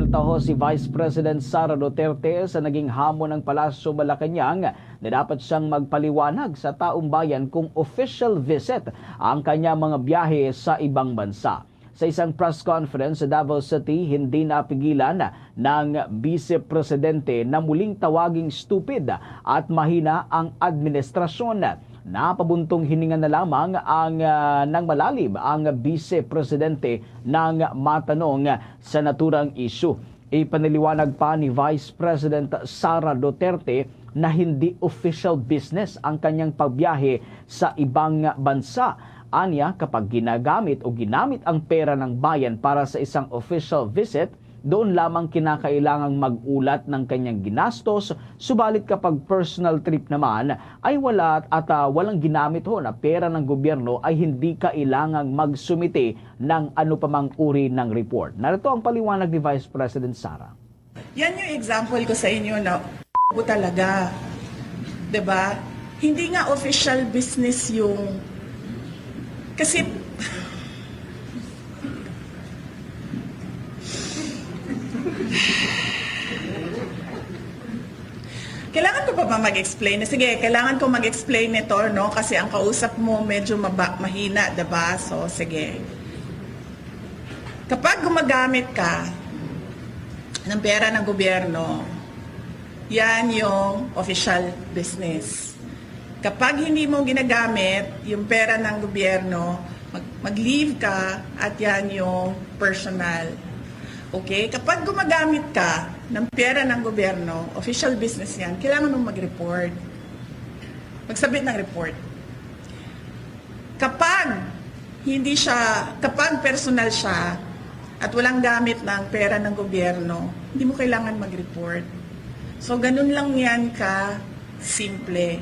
Bumuelta ho si Vice President Sara Duterte sa naging hamon ng Palasyo Malacanang na dapat siyang magpaliwanag sa taong bayan kung official visit ang kanya mga biyahe sa ibang bansa. Sa isang press conference sa Davao City, hindi napigilan ng Vice Presidente na muling tawaging stupid at mahina ang administrasyon. Napabuntong hininga na lamang ang uh, ng malalim ang Vice Presidente ng matanong sa naturang issue. Ipaniliwanag pa ni Vice President Sara Duterte na hindi official business ang kanyang pagbiyahe sa ibang bansa. Anya, kapag ginagamit o ginamit ang pera ng bayan para sa isang official visit, doon lamang kinakailangang mag-ulat ng kanyang ginastos, subalit kapag personal trip naman ay wala at uh, walang ginamit ho na pera ng gobyerno ay hindi kailangang magsumite ng ano pamang uri ng report. Narito ang paliwanag ni Vice President Sara. Yan yung example ko sa inyo na po talaga. ba? Hindi nga official business yung kasi Kailangan ko pa ba mag-explain? Sige, kailangan ko mag-explain nito, no? Kasi ang kausap mo medyo maba- mahina, 'di ba? So, sige. Kapag gumagamit ka ng pera ng gobyerno, yan yung official business. Kapag hindi mo ginagamit yung pera ng gobyerno, mag- mag-leave ka at yan yung personal. Okay? Kapag gumagamit ka ng pera ng gobyerno, official business yan, kailangan mong mag-report. Magsabit ng report. Kapag hindi siya, kapag personal siya at walang gamit ng pera ng gobyerno, hindi mo kailangan mag-report. So, ganun lang yan ka simple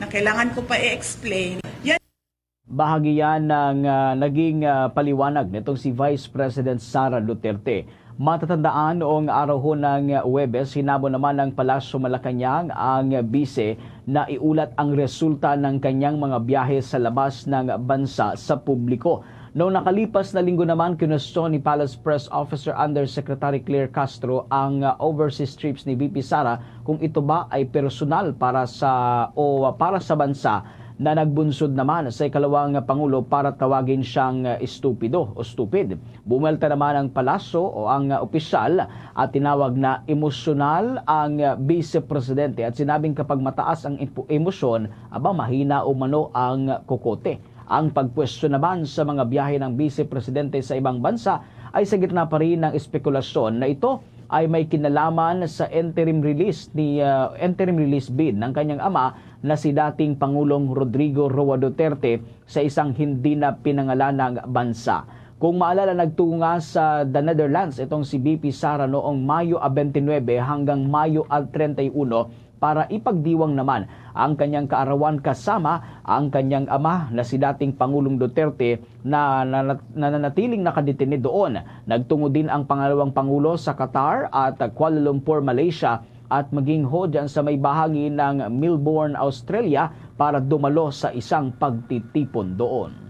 na kailangan ko pa i-explain. Bahagi yan ng ah, naging ah, paliwanag nitong si Vice President Sara Duterte. Matatandaan noong araw ho ng Webes, hinabo naman ng Palasyo Malacanang ang bise na iulat ang resulta ng kanyang mga biyahe sa labas ng bansa sa publiko. Noong nakalipas na linggo naman, kinustyon ni Palace Press Officer Undersecretary Claire Castro ang uh, overseas trips ni VP Sara kung ito ba ay personal para sa o uh, para sa bansa na nagbunsod naman sa ikalawang pangulo para tawagin siyang uh, estupido o stupid. Bumelta naman ang palasyo o ang uh, opisyal at tinawag na emosyonal ang uh, vice presidente at sinabing kapag mataas ang emosyon, aba mahina o mano ang kokote. Ang pagpwesto naman sa mga biyahe ng Vice Presidente sa ibang bansa ay sa gitna pa rin ng espekulasyon na ito ay may kinalaman sa interim release ni uh, interim release bid ng kanyang ama na si dating Pangulong Rodrigo Roa Duterte sa isang hindi na pinangalanang bansa. Kung maalala, nagtungo nga sa the Netherlands itong si BP Sara noong Mayo 29 hanggang Mayo 31 para ipagdiwang naman ang kanyang kaarawan kasama ang kanyang ama na si dating Pangulong Duterte na nananatiling nakadetine doon. Nagtungo din ang pangalawang Pangulo sa Qatar at Kuala Lumpur, Malaysia at maging ho dyan sa may bahagi ng Melbourne, Australia para dumalo sa isang pagtitipon doon.